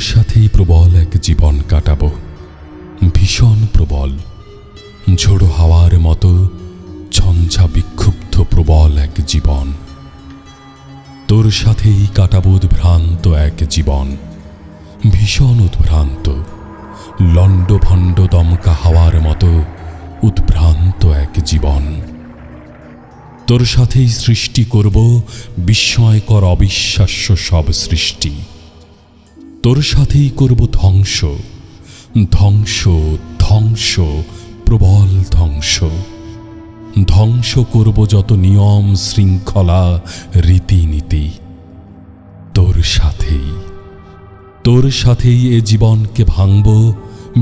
সাথেই প্রবল এক জীবন কাটাবো। ভীষণ প্রবল। ঝোড়ো হাওয়ার মতো ঝঞ্ঝা বিক্ষুব্ধ প্রবল এক জীবন। তোর সাথেই কাটাবো উদ্ভ্রান্ত এক জীবন। ভীষণ উদ্ভ্রান্ত। লণ্ডভণ্ড দমকা হাওয়ার মতো উদ্ভ্রান্ত এক জীবন। তোর সাথেই সৃষ্টি করব বিস্ময়কর অবিশ্বাস্য সব সৃষ্টি। তোর সাথেই করব ধ্বংস। ধ্বংস ধ্বংস, প্রবল ধ্বংস। ধ্বংস করব যত নিয়ম শৃঙ্খলা রীতিনীতি। তোর সাথেই তোর সাথেই এ জীবনকে ভাঙব,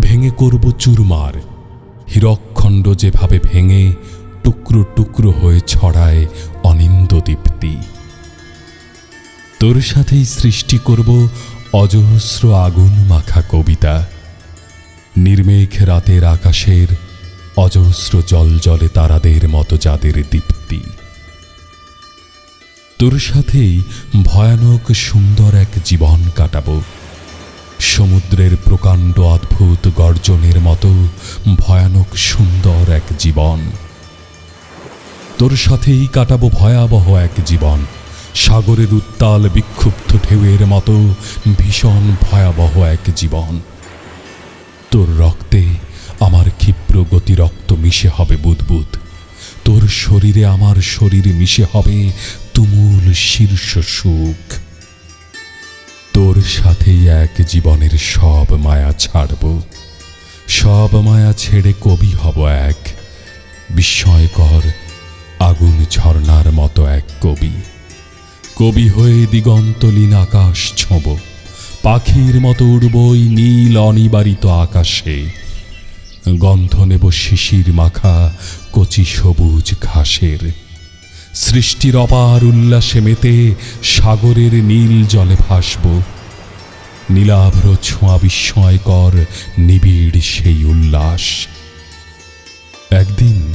ভেঙে করব চুরমার। হীরকখণ্ড যেভাবে ভেঙে টুকরো টুকরো হয়ে ছড়ায় অনিন্দ দীপ্তি তোর সাথেই সৃষ্টি করব অজস্র আগুন মাখা কবিতা। নির্মেঘ রাতের আকাশের অজস্র জল জলে তারাদের মতো যাদের দীপ্তি। তোর সাথেই ভয়ানক সুন্দর এক জীবন কাটাবো। সমুদ্রের প্রকাণ্ড অদ্ভুত গর্জনের মতো ভয়ানক সুন্দর এক জীবন। তোর সাথেই কাটাবো ভয়াবহ এক জীবন। সাগরের উত্তাল বিক্ষুব্ধ ঢেউয়ের মতো ভীষণ ভয়াবহ এক জীবন। তোর রক্তে আমার ক্ষিপ্র গতি রক্ত মিশে হবে বুদবুদ। তোর শরীরে আমার শরীর মিশে হবে তুমুল শীর্ষ সুখ। তোর সাথেই এক জীবনের সব মায়া ছাড়ব। সব মায়া ছেড়ে কবি হব এক। বিস্ময়কর আগুন ঝর্ণার মতো এক কবি। কবি হয়ে দিগন্তলীন আকাশ ছোঁব। পাখির মতো উড়বই নীল অনিবারিত আকাশে। গন্ধ নেব শিশির মাখা কচি সবুজ ঘাসের। সৃষ্টির অপার উল্লাসে মেতে সাগরের নীল জলে ভাসব। নীলাভ্র ছোঁয়া বিস্ময়কর নিবিড় সেই উল্লাস। একদিন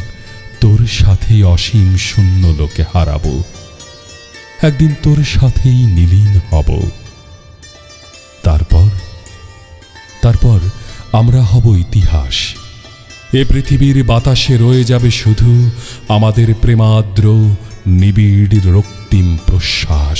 তোর সাথেই অসীম শূন্য লোকে হারাবো। একদিন তোর সাথেই নিলীন হব। তারপর তারপর আমরা হব ইতিহাস। এ পৃথিবীর বাতাসে রয়ে যাবে শুধু আমাদের প্রেমাদ্র, নিবিড় রক্তিম প্রশ্বাস।